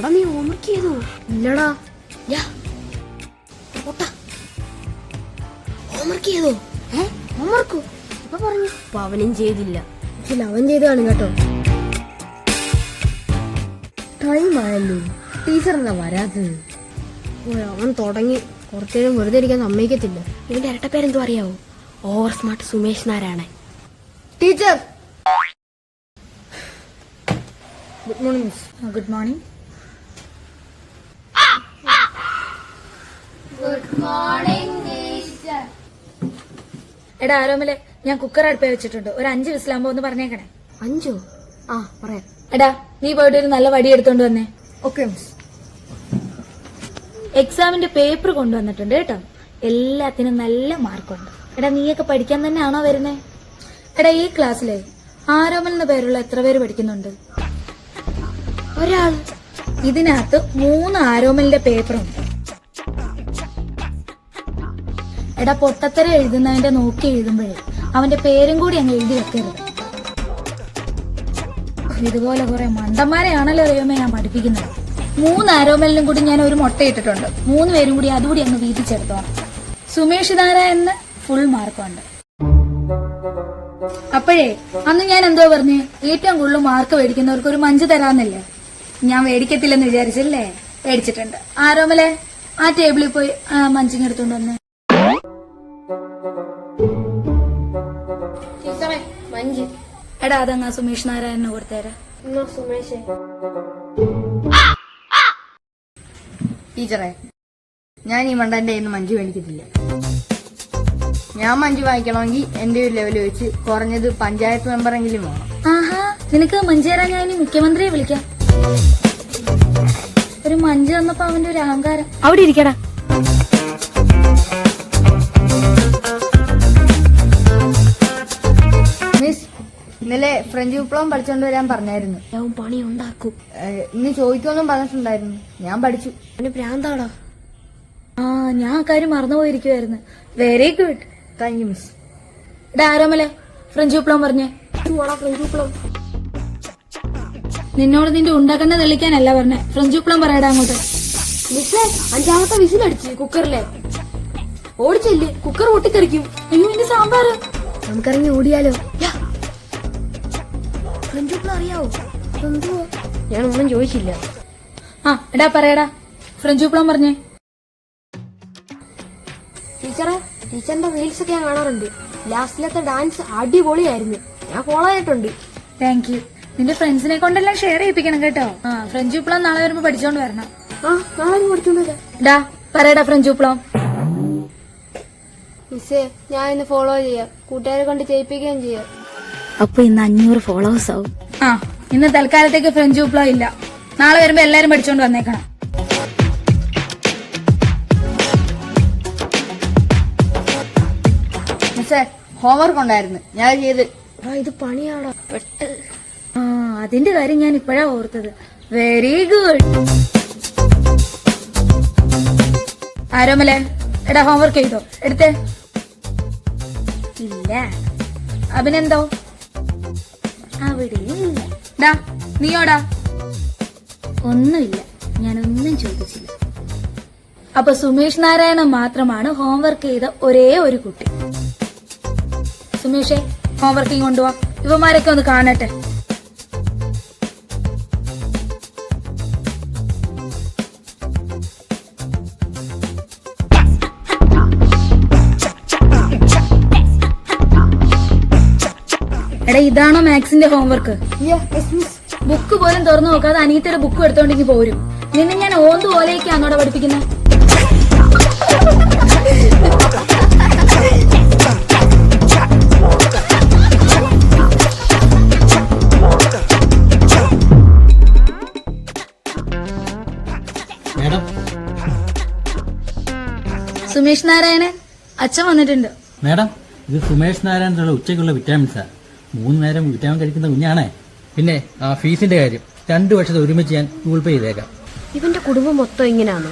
എടാ നീ ഹോംവർക്ക് ചെയ്തോ? ഇല്ലടാ. ഹോംവർക്ക് ചെയ്തോ? ഏ? ഹോംവർക്കോ ഇപ്പൊ പറഞ്ഞു. അപ്പൊ അവനും ചെയ്തില്ല. ഇല്ല അവൻ ചെയ്തതാണ് കേട്ടോ. ടൈം ആയല്ലോ. ടീച്ചർ എന്താ വരാത്തത്? ഓ, അവൻ തുടങ്ങി. കുറച്ചേരം വെറുതെ ഇരിക്കാൻ സമ്മതിക്കത്തില്ല. ഇവന്റെ ഇരട്ടപ്പേരെന്തോ അറിയാവോ? Over smart Sumesh Narayanan. Teacher good morning good morning എടാ ആരോമലെ ഞാൻ കുക്കർ അടുപ്പേ വെച്ചിട്ടുണ്ട്. ഒരു അഞ്ച് വിസിലാകുമ്പോ ഒന്ന് പറഞ്ഞേക്കണേ. അഞ്ചോ? ആ പറയാം. എടാ നീ പോയിട്ട് ഒരു നല്ല വടി എടുത്തോണ്ട് വന്നേ. Okay miss. എക്സാമിന്റെ പേപ്പർ കൊണ്ടുവന്നിട്ടുണ്ട് കേട്ടോ. എല്ലാത്തിനും നല്ല മാർക്കുണ്ട്. എടാ നീയൊക്കെ പഠിക്കാൻ തന്നെയാണോ വരുന്നേ? എടാ ഈ ക്ലാസ്സിലെ ആരോമൽ എന്ന പേരുള്ള എത്ര പേര് പഠിക്കുന്നുണ്ട്? ഒരാൾ ഇതിനകത്ത് മൂന്ന് ആരോമലിന്റെ പേപ്പറുണ്ട് എടാ പൊട്ടത്തര എഴുതുന്നതിന്റെ നോക്കി എഴുതുമ്പോഴേ അവന്റെ പേരും കൂടി അങ്ങ് എഴുതി വെക്കരുത്. ഇതുപോലെ കുറെ മണ്ടന്മാരെയാണല്ലോ ദൈവമേ ഞാൻ പഠിപ്പിക്കുന്നത്. മൂന്ന് ആരോമലിനും കൂടി ഞാൻ ഒരു മുട്ട ഇട്ടിട്ടുണ്ട്. മൂന്ന് പേരും കൂടി അതുകൂടി അങ്ങ് വീതിച്ചെടുത്തോണം സുമേഷ് നാരായണന് ഫുൾ മാർക്കുണ്ട് അപ്പോഴേ അന്ന് ഞാൻ എന്തോ പറഞ്ഞ് ഏറ്റവും കൂടുതൽ മാർക്ക് മേടിക്കുന്നവർക്ക് ഒരു മഞ്ച് തരാന്നില്ലേ ഞാൻ മേടിക്കത്തില്ലെന്ന് വിചാരിച്ചല്ലേ? മേടിച്ചിട്ടുണ്ട്. ആരോമലെ ആ ടേബിളിൽ പോയി മഞ്ചിങ് എടുത്തോണ്ട് വന്നേ. എടാ അതങ്ങ സുമേഷ് നാരായണന് കൊടുത്തേരാ. എന്നാ സുമേഷേ? ടീച്ചറെ ഞാൻ ഈ മണ്ടന്റെ കയ്യിൽ നിന്ന് മഞ്ജു മേടിക്കത്തില്ല. ഞാൻ മഞ്ജു വാങ്ങിക്കണമെങ്കിൽ എന്റെ ഒരു ലെവൽ വെച്ച് കുറഞ്ഞത് പഞ്ചായത്ത് മെമ്പറെങ്കിലും വേണം. ആഹാ നിനക്ക് മഞ്ച് തരാൻ ഞാൻ ഇനി മുഖ്യമന്ത്രിയെ വിളിക്കാം. ഒരു മഞ്ജു തന്നപ്പോ അവന്റെ ഒരു അഹങ്കാരം. അവിടെ ഇരിക്കടാ. ഫ്രഞ്ച് വിപ്ലവം പഠിച്ചോണ്ട് വരാൻ പറഞ്ഞായിരുന്നു. ഞാൻ പണി ഉണ്ടാക്കും. ഏഹ്, ഇന്ന് ചോദിക്കുമെന്നും പറഞ്ഞിട്ടുണ്ടായിരുന്നു. ഞാൻ പഠിച്ചു. അവന് ഭ്രാന്താടാ ആ ഞാൻ ആ കാര്യം മറന്നുപോയിരിക്കുവായിരുന്നു. Very good thank you miss എടാ ആരോമലെ ഫ്രഞ്ച് വിപ്ലവം പറഞ്ഞേ. ചൂടാ ഫ്രഞ്ച് വിപ്ലവം നിന്നോട് നിന്റെ ഉണ്ടാക്കുന്ന തെളിക്കാനല്ല പറഞ്ഞേ. ഫ്രഞ്ച് വിപ്ലവം പറയടാ അങ്ങോട്ട്. മിസ്സേ അഞ്ചാമത്തെ വിസിലടിച്ച് കുക്കറിലെ? ഓടിച്ചല്ലേ കുക്കർ പൊട്ടിത്തെറിക്കും. അയ്യോ എന്റെ സാമ്പാർ നമുക്കിറങ്ങി ഓടിയാലോ? യാ. അറിയാവോ ഞാൻ ഒന്നും ചോദിച്ചില്ല. ആ എടാ പറയടാ. ഫ്രഞ്ച് വിപ്ലവം പറഞ്ഞേ. ടീച്ചറെ ടീച്ചറിന്റെ റീൽസ് ഒക്കെ ഞാൻ കാണാറുണ്ട്. ലാസ്റ്റിലത്തെ ഡാൻസ് അടിപൊളിയായിരുന്നു. ഞാൻ ഫോളോ ചെയ്തിട്ടുണ്ട്. താങ്ക് യു നിന്റെ ഫ്രണ്ട്സിനെ കൊണ്ടെല്ലാം ഷെയർ ചെയ്യിപ്പിക്കണം കേട്ടോ. ആ ഫ്രഞ്ച് വിപ്ലവം നാളെ വരുമ്പോ പഠിച്ചോണ്ട് വരണം. ആ നാളെ ഡാ പറയടാ വിപ്ലവം മിസ്സേ ഞാൻ ഇന്ന് ഫോളോ ചെയ്യാം. കൂട്ടുകാരെ കൊണ്ട് ചെയ്യിപ്പിക്കുകയും ചെയ്യാം. അപ്പൊ ഇന്ന് അഞ്ഞൂറ് ഫോളോവേഴ്സ് ആവും. ആ ഇന്ന് തൽക്കാലത്തേക്ക് ഫ്രഞ്ച് വിപ്ലവം ഇല്ല. നാളെ വരുമ്പോ എല്ലാരും പഠിച്ചോണ്ട് വന്നേക്കണം. ഹോംവർക്ക് ഉണ്ടായിരുന്നു. ഞാൻ ചെയ്ത്. ഇത് പണിയാണോ? പെട്ട്. ആ അതിന്റെ കാര്യം ഞാൻ ഇപ്പോഴാ ഓർത്തത്. വെരി ഗുഡ് ആരോമലെ എടാ ഹോംവർക്ക് ചെയ്തോ. എടുത്തേ. ഇല്ല. അഭിനന്ദോ? ഡാ നീയോടാ. ഒന്നുമില്ല. ഞാനൊന്നും ചോദിച്ചില്ല. അപ്പൊ സുമേഷ് നാരായണൻ മാത്രമാണ് ഹോംവർക്ക് ചെയ്ത ഒരേ ഒരു കുട്ടി. സുമേഷേ ഹോംവർക്കിംഗ് കൊണ്ടുപോവാ ഇവന്മാരൊക്കെ ഒന്ന് കാണട്ടെ. എടാ ഇതാണോ മാത്സിന്റെ ഹോംവർക്ക് ബുക്ക് പോലും തുറന്നു നോക്കാതെ അനിയത്തിയുടെ ബുക്ക് എടുത്തോണ്ടെങ്കിൽ പോരും. നിന്നെ ഞാൻ ഓന്ത് അവിടെ പഠിപ്പിക്കുന്നത് മേഡം. സുമേഷ് നാരായണൻ? അച്ഛൻ വന്നിട്ടുണ്ട്. മാഡം ഇത് സുമേഷ് നാരായണനുള്ള ഉച്ചയ്ക്കുള്ള വിറ്റാമിൻസാ മൂന്ന് നേരം വിറ്റാമിൻ കഴിക്കുന്ന കുഞ്ഞാണേ. പിന്നെ ആ ഫീസിന്റെ കാര്യം. രണ്ടു വർഷത്തെ ഒരുമിച്ച് ഞാൻ ഗൂഗിൾ പേ ചെയ്തേക്കാം. ഇവന്റെ കുടുംബം മൊത്തം ഇങ്ങനെയാണോ